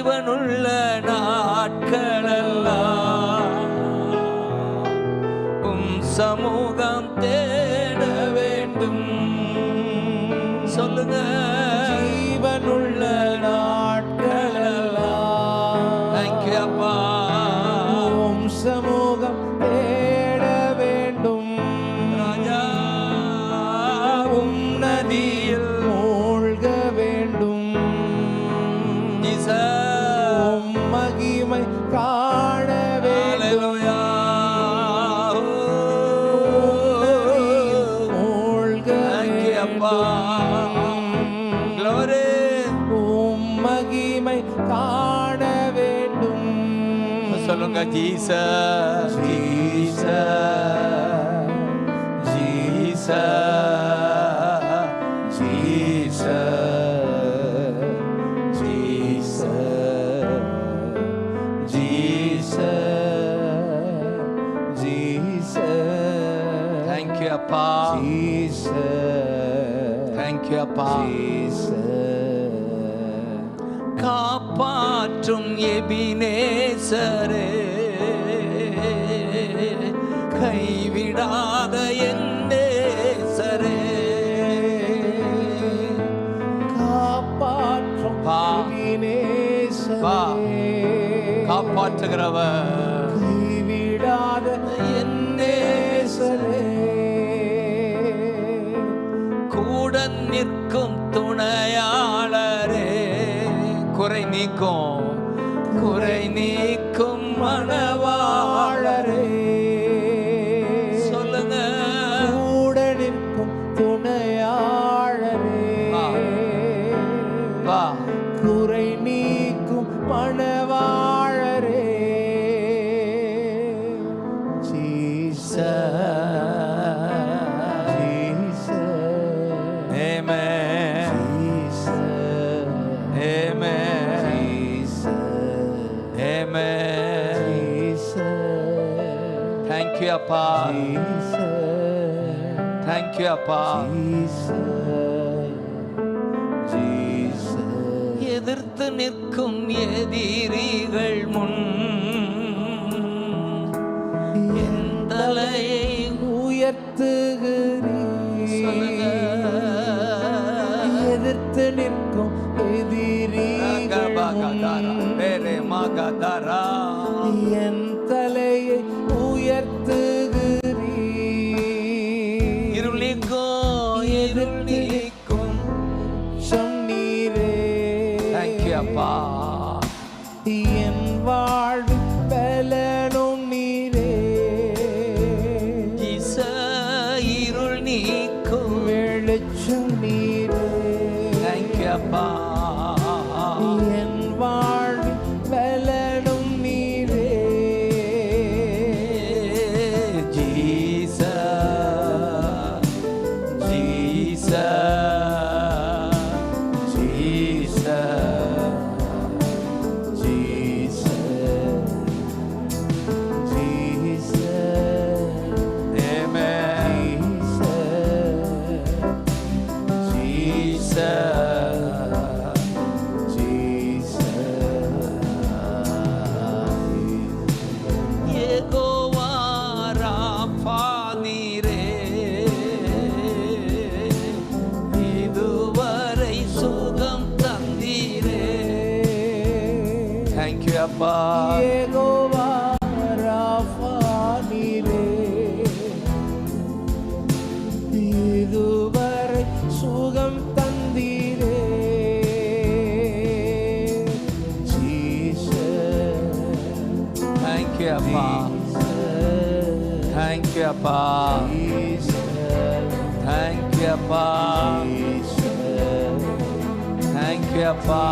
ஜீவனுள்ள நாட்களெல்லாம் உம் சமூகம் தேட வேண்டும். சொல்லுங்க. ஜீவனுள்ள நாட்களெல்லாம் தேங்க்யூ அப்பா. உம் சமூகம் தேட வேண்டும். ராஜா. உம் நதியில் மூழ்க வேண்டும். ஜீசஸ் glory உம் மகிமை காண வேண்டும். சொல்லுங்க Jesus Jesus Jesus thank you அப்பா தேங்க்யூ அப்பா காப்பாற்றும் எபினேசரே. கைவிடாத என்னேசரே காப்பாற்றும். காப்பாற்றுகிறவர். கைவிடாத என்னேசரே துணையாளரே. குறை நீக்கும் குறை நீக்கும் You அப்பா you அப்பா எதிர்த்து நிற்கும் எதிரிகள் முன் என் தலையை. உயர்த்துகிறீர் எதிர்த்து நிற்கும் எதிரிகள். என் அப்பா என் வாழ்வு பலனும் நீரே. இச இருள் நீக்கும். வெளிச்சம் நீரே. அப்பா. என் வாழ்வு பலனும் நீரே. Jesus, Jesus, Jesus, Thank you அப்பா யெகோவா ராஃபா நீரே இதுவரை சுகம் தந்தீரே ஜீசஸ் Thank you அப்பா Thank you அப்பா Thank you அப்பா Thank you அப்பா